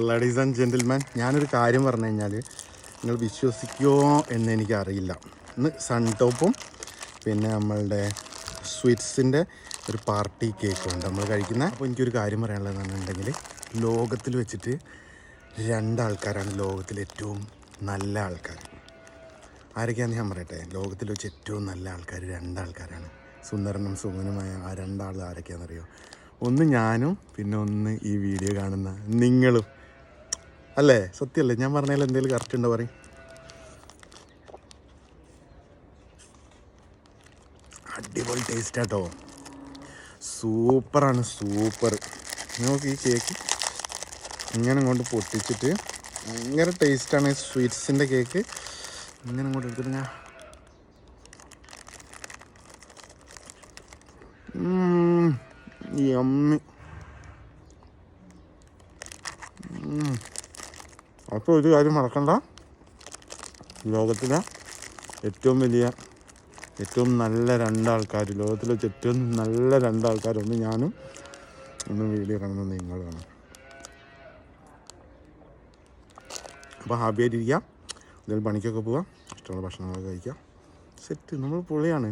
Ladies and gentleman ഞാനൊരു കാര്യം പറഞ്ഞു കഴിഞ്ഞാൽ നിങ്ങൾ വിശ്വസിക്കുമോ എന്ന് എനിക്കറിയില്ല. ഇന്ന് സൺ ടോപ്പും പിന്നെ നമ്മളുടെ സ്വീറ്റ്സിന്റെ ഒരു പാർട്ടി കേക്കും ഉണ്ട്. നമ്മൾ കഴിക്കുന്ന അപ്പോൾ എനിക്കൊരു കാര്യം പറയാനുള്ളതെന്നുണ്ടെങ്കിൽ ലോകത്തിൽ വെച്ചിട്ട് രണ്ടാൾക്കാരാണ് ലോകത്തിൽ ഏറ്റവും നല്ല ആൾക്കാർ. ആരൊക്കെയാണെന്ന് ഞാൻ പറയട്ടെ? ലോകത്തിൽ വെച്ച് ഏറ്റവും നല്ല ആൾക്കാർ രണ്ടാൾക്കാരാണ്. സുന്ദരനും സുഗനുമായ ആ രണ്ടാൾ ആരൊക്കെയാണെന്നറിയോ? ഒന്ന് ഞാനും പിന്നെ ഒന്ന് ഈ വീഡിയോ കാണുന്ന നിങ്ങളും. അല്ലേ? സത്യമല്ലേ ഞാൻ പറഞ്ഞാൽ എന്തെങ്കിലും കറക്റ്റ് ഉണ്ടോ പറയും. അടിപൊളി ടേസ്റ്റ് ആട്ടോ. സൂപ്പറാണ് സൂപ്പർ നോക്ക് ഈ കേക്ക് ഇങ്ങനെ കൊണ്ട് പൊട്ടിച്ചിട്ട് ഭയങ്കര ടേസ്റ്റാണ് സ്വീറ്റ്സിന്റെ കേക്ക് ഇങ്ങനെ കൊണ്ട് എടുത്തിട്ട് ഞാൻ യമ്മി അപ്പോൾ ഒരു കാര്യം മറക്കണ്ട. ലോകത്തിലെ ഏറ്റവും വലിയ ഏറ്റവും നല്ല രണ്ടാൾക്കാർ ലോകത്തിൽ വെച്ച് ഏറ്റവും നല്ല രണ്ടാൾക്കാർ ഒന്ന് ഞാനും ഒന്ന് വീഡിയോ കാണുന്ന നിങ്ങളുമാണ്. അപ്പോൾ ഹാപ്പി അതിൽ പണിക്കൊക്കെ പോവാം. ഇഷ്ടമുള്ള ഭക്ഷണങ്ങളൊക്കെ കഴിക്കാം. സെറ്റ്. നമ്മൾ പൊളിയാണ്.